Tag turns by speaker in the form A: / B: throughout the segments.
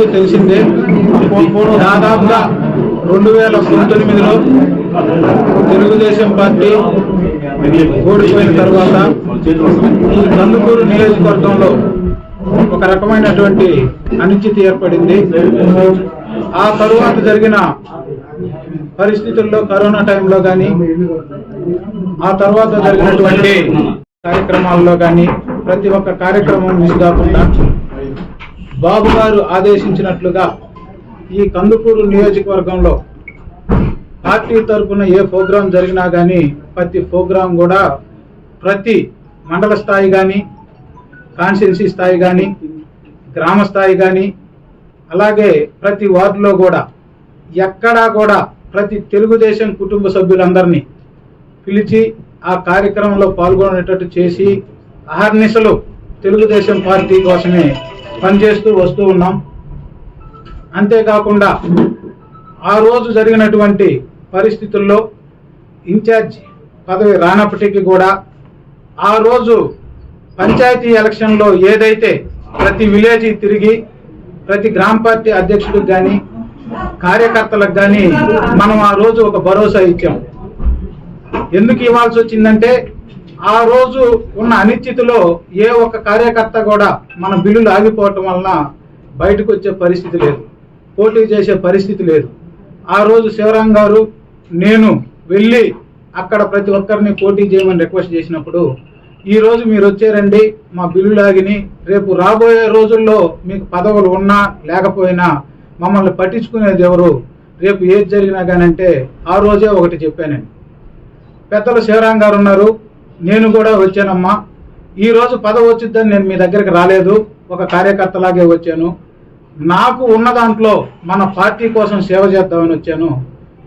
A: అందరికీ తెలిసిందే దాదాపుగా రెండు వేల పంతొమ్మిదిలో తెలుగుదేశం పార్టీ ఓడిపోయిన తర్వాత ఈ కందుకూరు నియోజకవర్గంలో ఒక రకమైనటువంటి అనిశ్చితి ఏర్పడింది. ఆ తరువాత జరిగిన పరిస్థితుల్లో కరోనా టైంలో కానీ ఆ తర్వాత జరిగినటువంటి కార్యక్రమాల్లో కానీ ప్రతి ఒక్క కార్యక్రమం మిస్ కాకుండా బాబు గారు ఆదేశించినట్లుగా ఈ కందుకూరు నియోజకవర్గంలో పార్టీ తరఫున ఏ ప్రోగ్రాం జరిగినా కానీ ప్రతి ప్రోగ్రాం కూడా ప్రతి మండల స్థాయి కానీ కాన్స్టిట్యున్సీ స్థాయి కానీ గ్రామ స్థాయి కానీ అలాగే ప్రతి వార్డులో కూడా ఎక్కడా కూడా ప్రతి తెలుగుదేశం కుటుంబ సభ్యులందరినీ పిలిచి ఆ కార్యక్రమంలో పాల్గొనేటట్టు చేసి అహర్నిశలు తెలుగుదేశం పార్టీ కోసమే పనిచేస్తూ వస్తూ ఉన్నాం. అంతేకాకుండా ఆ రోజు జరిగినటువంటి పరిస్థితుల్లో ఇన్ఛార్జ్ పదవి రానప్పటికీ కూడా ఆ రోజు పంచాయతీ ఎలక్షన్లో ఏదైతే ప్రతి విలేజ్ తిరిగి ప్రతి గ్రామ పార్టీ అధ్యక్షుడికి కానీ కార్యకర్తలకు కానీ మనం ఆ రోజు ఒక భరోసా ఇచ్చాం. ఎందుకు ఇవ్వాల్సి వచ్చిందంటే ఆ రోజు ఉన్న అనిశ్చితిలో ఏ ఒక్క కార్యకర్త కూడా మన బిల్లులు ఆగిపోవటం వలన బయటకు వచ్చే పరిస్థితి లేదు. పోటీ చేసే పరిస్థితి లేదు. ఆ రోజు శివరాం గారు నేను వెళ్ళి అక్కడ ప్రతి ఒక్కరిని పోటీ చేయమని రిక్వెస్ట్ చేసినప్పుడు ఈరోజు మీరు వచ్చారండి మా బిల్లులు ఆగిని రేపు రాబోయే రోజుల్లో మీకు పదవులు ఉన్నా లేకపోయినా మమ్మల్ని పట్టించుకునేది ఎవరు? రేపు ఏది జరిగినా కానంటే ఆ రోజే ఒకటి చెప్పానండి. పెద్దలు శివరాం గారు ఉన్నారు నేను కూడా వచ్చానమ్మా. ఈరోజు పదవి వచ్చిద్దని నేను మీ దగ్గరికి రాలేదు. ఒక కార్యకర్తలాగే వచ్చాను. నాకు ఉన్న దాంట్లో మన పార్టీ కోసం సేవ చేద్దామని వచ్చాను.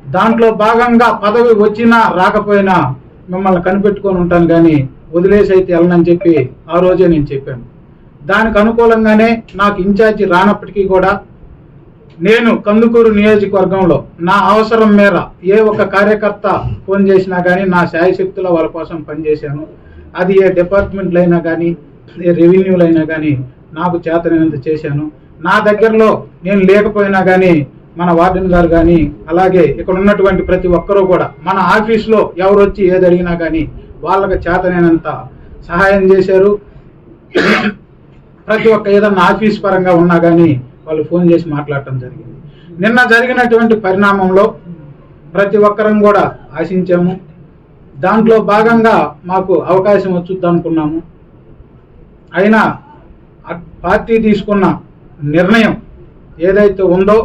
A: దాంట్లో భాగంగా పదవి వచ్చినా రాకపోయినా మిమ్మల్ని కనిపెట్టుకొని ఉంటాను కానీ వదిలేసి అయితే వెళ్ళనని చెప్పి ఆ రోజే నేను చెప్పాను. దానికి అనుకూలంగానే నాకు ఇన్ఛార్జి రానప్పటికీ కూడా నేను కందుకూరు నియోజకవర్గంలో నా అవసరం మేర ఏ ఒక్క కార్యకర్త ఫోన్ చేసినా కానీ నా శాయశక్తుల వాళ్ళ కోసం పనిచేశాను. అది ఏ డిపార్ట్మెంట్లు అయినా కానీ ఏ రెవెన్యూలు అయినా కానీ నాకు చేతనైనంత చేశాను. నా దగ్గరలో నేను లేకపోయినా కానీ మన వార్డెన్ గారు కానీ అలాగే ఇక్కడ ఉన్నటువంటి ప్రతి ఒక్కరూ కూడా మన ఆఫీస్లో ఎవరు వచ్చి ఏది అడిగినా కానీ వాళ్ళకి చేతనైనంత సహాయం చేశారు. ప్రతి ఒక్క ఏదన్నా ఆఫీస్ పరంగా ఉన్నా కానీ వాళ్ళు ఫోన్ చేసి మాట్లాడటం జరిగింది. నిన్న జరిగినటువంటి పరిణామంలో ప్రతి ఒక్కరం కూడా ఆశించాము. దాంట్లో భాగంగా మాకు అవకాశం వచ్చుద్ది అనుకున్నాము. అయినా పార్టీ తీసుకున్న నిర్ణయం ఏదైతే ఉందో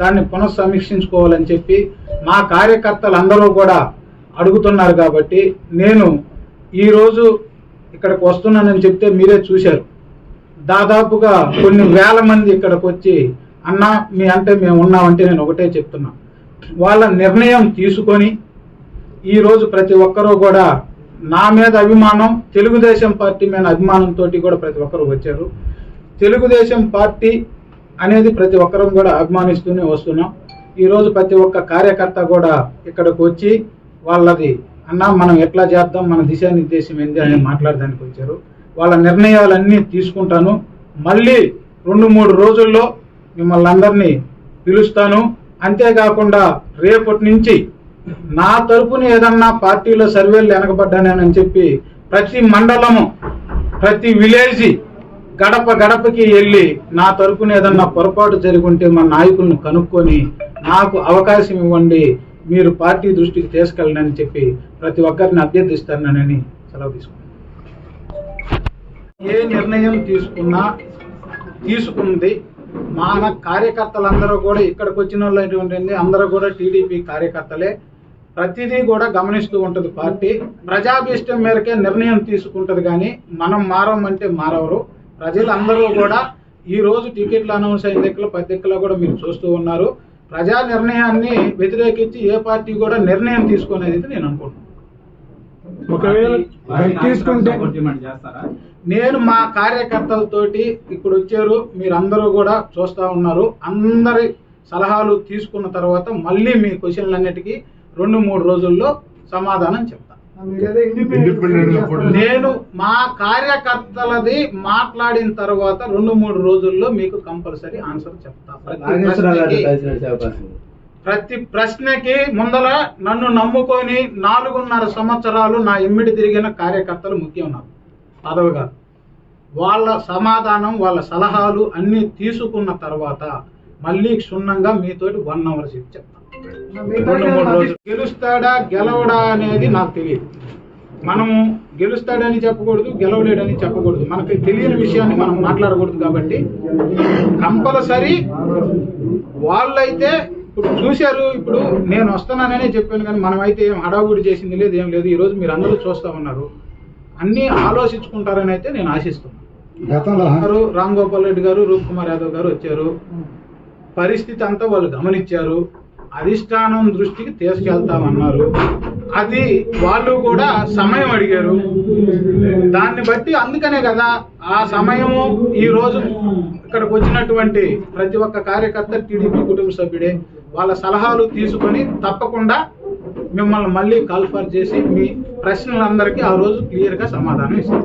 A: దాన్ని పునఃసమీక్షించుకోవాలని చెప్పి మా కార్యకర్తలు అందరూ కూడా అడుగుతున్నారు కాబట్టి నేను ఈరోజు ఇక్కడికి వస్తున్నానని చెప్తే మీరే చూశారు. దాదాపుగా కొన్ని వేల మంది ఇక్కడికి వచ్చి అన్న మీ అంటే మేము ఉన్నామంటే నేను ఒకటే చెప్తున్నా. వాళ్ళ నిర్ణయం తీసుకొని ఈరోజు ప్రతి ఒక్కరూ కూడా నా మీద అభిమానం తెలుగుదేశం పార్టీ మీద అభిమానంతో కూడా ప్రతి ఒక్కరు వచ్చారు. తెలుగుదేశం పార్టీ అనేది ప్రతి ఒక్కరం కూడా అభిమానిస్తూనే వస్తున్నాం. ఈరోజు ప్రతి ఒక్క కార్యకర్త కూడా ఇక్కడికి వచ్చి వాళ్ళది అన్న మనం ఎట్లా చేద్దాం మన దిశానిర్దేశం ఏంది అని మాట్లాడడానికి వచ్చారు. వాళ్ళ నిర్ణయాలన్నీ తీసుకుంటాను. మళ్ళీ రెండు మూడు రోజుల్లో మిమ్మల్ని అందరినీ పిలుస్తాను. అంతేకాకుండా రేపటి నుంచి నా తరపున ఏదన్నా పార్టీలో సర్వేలు వెనకబడ్డానని చెప్పి ప్రతి మండలము ప్రతి విలేజ్ గడప గడపకి వెళ్ళి నా తరపున ఏదన్నా పొరపాటు జరిగి ఉంటే మా నాయకుల్ని కనుక్కొని నాకు అవకాశం ఇవ్వండి మీరు పార్టీ దృష్టికి తీసుకెళ్ళనని చెప్పి ప్రతి ఒక్కరిని అభ్యర్థిస్తానని సెలవు తీసుకున్నాను ఏ నిర్ణయం తీసుకున్నా తీసుకుంది. మన కార్యకర్తలందరూ కూడా ఇక్కడికి వచ్చిన వాళ్ళు అందరూ కూడా టీడీపీ కార్యకర్తలే. ప్రతిదీ కూడా గమనిస్తూ ఉంటుంది పార్టీ. ప్రజాభీష్టం మేరకే నిర్ణయం తీసుకుంటది కానీ మనం మారమంటే మారవరు. ప్రజలందరూ కూడా ఈ రోజు టికెట్లు అనౌన్స్ అయిన దగ్గర పది దగ్గర కూడా మీరు చూస్తూ ఉన్నారు. ప్రజా నిర్ణయాన్ని వ్యతిరేకించి ఏ పార్టీ కూడా నిర్ణయం తీసుకునేది నేను అనుకుంటున్నాను.
B: ఒకవేళ తీసుకుంటే
C: చేస్తారా?
A: నేను మా కార్యకర్తలతోటి ఇప్పుడు వచ్చారు మీరందరూ కూడా చూస్తా ఉన్నారు. అందరి సలహాలు తీసుకున్న తర్వాత మళ్ళీ మీ క్వశ్చన్లన్నిటికీ రెండు మూడు రోజుల్లో సమాధానం చెప్తా.
C: ఇండిపెండెంట్గా పోటీ
A: నేను మా కార్యకర్తలది మాట్లాడిన తర్వాత రెండు మూడు రోజుల్లో మీకు కంపల్సరీ ఆన్సర్ చెప్తా. ప్రతి ప్రశ్నకి- ముందల నన్ను నమ్ముకొని నాలుగున్నర సంవత్సరాలు నా ఎమ్మిడి తిరిగిన కార్యకర్తలు ముఖ్యం నాకు. పదవిగా. వాళ్ళ సమాధానం వాళ్ళ సలహాలు అన్ని తీసుకున్న తర్వాత మళ్ళీ క్షుణ్ణంగా మీతోటి వన్ అవర్ చెప్పి చెప్తాను రెండు మూడు రోజులు. గెలుస్తాడా గెలవడా అనేది నాకు తెలియదు. మనము గెలుస్తాడని చెప్పకూడదు గెలవలేడని చెప్పకూడదు. మనకి తెలియని విషయాన్ని మనం మాట్లాడకూడదు కాబట్టి కంపల్సరీ వాళ్ళైతే ఇప్పుడు చూశారు ఇప్పుడు నేను వస్తున్నాననే చెప్పాను కానీ మనం అయితే ఏం హడావుడి చేసింది లేదు ఏం లేదు. ఈ రోజు మీరు అందరూ చూస్తా ఉన్నారు. అన్ని ఆలోచించుకుంటారని అయితే నేను ఆశిస్తున్నాను.
B: గతంలో
A: రామ్ గోపాల్ రెడ్డి గారు రూప్ కుమార్ యాదవ్ గారు వచ్చారు. పరిస్థితి అంతా వాళ్ళు గమనించారు. అధిష్టానం దృష్టికి తీసుకెళ్తామన్నారు. అది వాళ్ళు కూడా సమయం అడిగారు. దాన్ని బట్టి అందుకనే కదా ఆ సమయము ఈ రోజు ఇక్కడికి వచ్చినటువంటి ప్రతి ఒక్క కార్యకర్త టీడీపీ కుటుంబ సభ్యుడే వాళ్ళ సలహాలు తీసుకొని తప్పకుండా మిమ్మల్ని మళ్ళీ కాల్ఫర్ చేసి మీ ప్రశ్నలందరికీ ఆ రోజు క్లియర్గా సమాధానం ఇస్తాం.